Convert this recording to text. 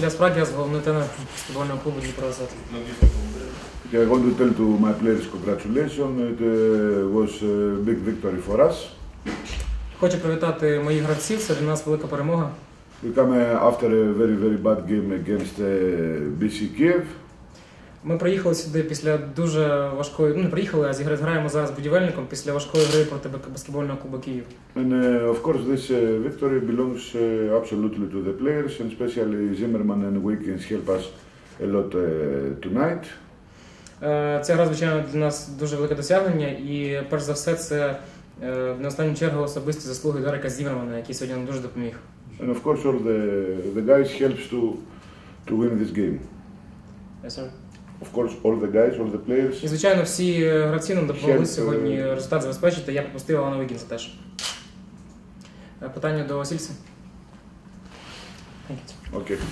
Прагіас, головний тренер баскетбольного клубу Дніпро Азот. I want to tell to my players congratulations. It uh, was a big victory for us. Хочу привітати моїх гравців. Це для нас велика перемога. We come uh, after a very very bad game against uh, BC Kiev. Ми приїхали сюди після дуже важкої. Ну не приїхали, а зігра- граємо зараз з будівельником після важкої гри проти баскетбольного клубу Київ. And uh, of course, this uh, victory belongs uh, absolutely to the players, and especially Zimmerman and Wiggins help us a lot uh, tonight. Е, Ця гра, звичайно, для нас дуже велике досягнення, і перш за все, це е, на останню чергу особисті заслуги Дерека Зімермана, який сьогодні нам дуже допоміг. And of course, all the, the guys helps to, to win this game. Yes, sir. Of course, all the guys, all the І, звичайно, всі е, гравці нам допомогли е, сьогодні результат забезпечити. Я пропустив Алана Вігінса теж. Е, Питання до Васильця? Окей. Okay.